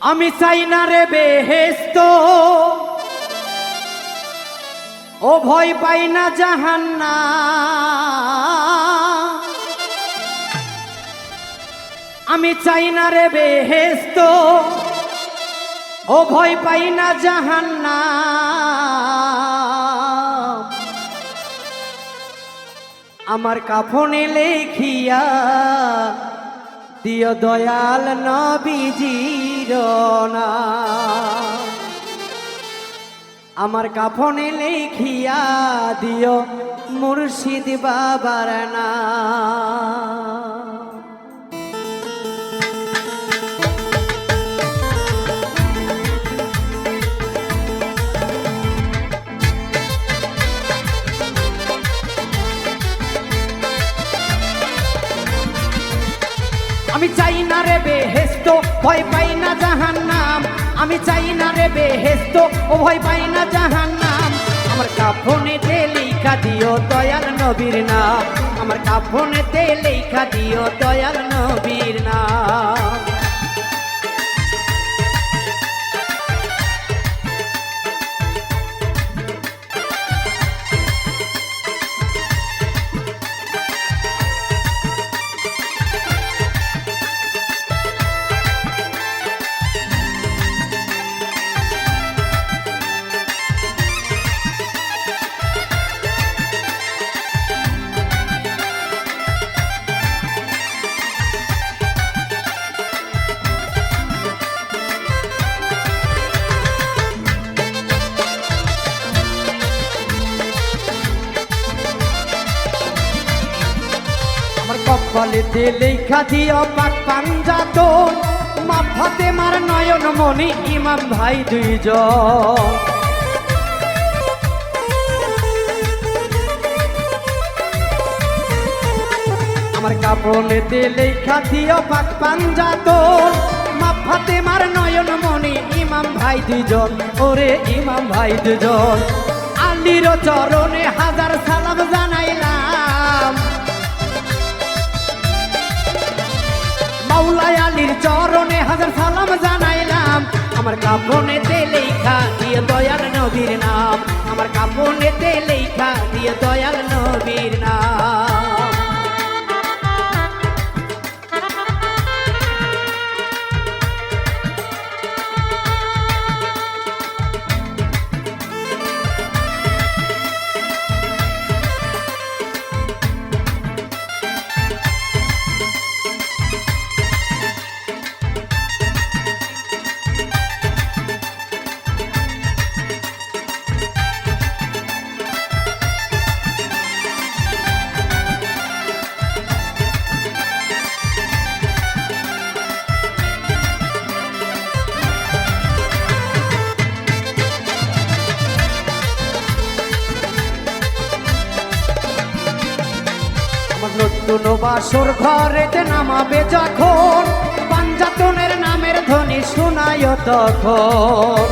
আমি চাই না রে বেহেস্ত ও ভয় পাই না জাহান্না আমি চাই না রে বেহেস্ত ও ভয় পাই না জাহান্না আমার কাফনে লেখিয়া দিয় দয়াল নবীজির না। আমার কাফনে লেখিয়া দিও মুর্শিদ বাবার না আমি চাই না রে বেহেস্ত ভয় পাই না জাহান নাম আমি চাই না রে বেহেস্ত ও ভয় পাই না জাহান নাম আমার কাফনেতে লেখা দিও দয়াল নবীর নাম। আমার কাফনেতে লেখা দিও দয়াল নবীর নাম। কপালেতে লেখা দিও পাক পাঞ্জাত। মাফাতে মার নয়ন, মনি ইমাম ভাই দুইজন। আমার কাপড়েতে লেখা দিও পাক পাঞ্জাত। মাফাতে মার নয়ন, মনি ইমাম ভাই দুইজন। ওরে ইমাম ভাই দুজন আলির চরণে হাজার সালাম জানাইলাম আমার কাপনেতে লেখা দিয়ে দয়াল নদীর নাম। আমার কাপনেতে লেখা দিয়ে দয়াল নবীর নতুন বাসর ঘরেতে নামাবে যখন, পাঞ্জাতনের নামের ধ্বনি শোনায় তখন।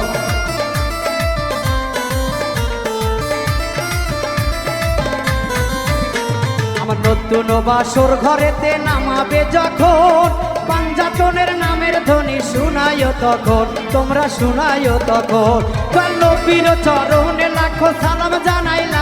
আমার নতুন বাসর ঘরেতে নামাবে যখন, পাঞ্জাতনের নামের ধ্বনি শোনায় তখন, তোমরা শোনায় তখন। নবীর চরণে লাখো সালাম জানাইলাম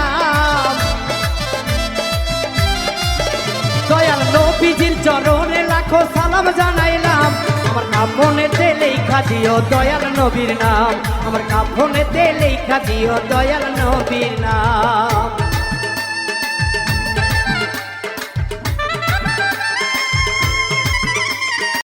লাখো সালাম জানাইলাম। আমার কাপনেতে লেখা দিও দয়াল নবীর নাম। আমার কাপনেতে লেখা দিও দয়াল নবীর নাম।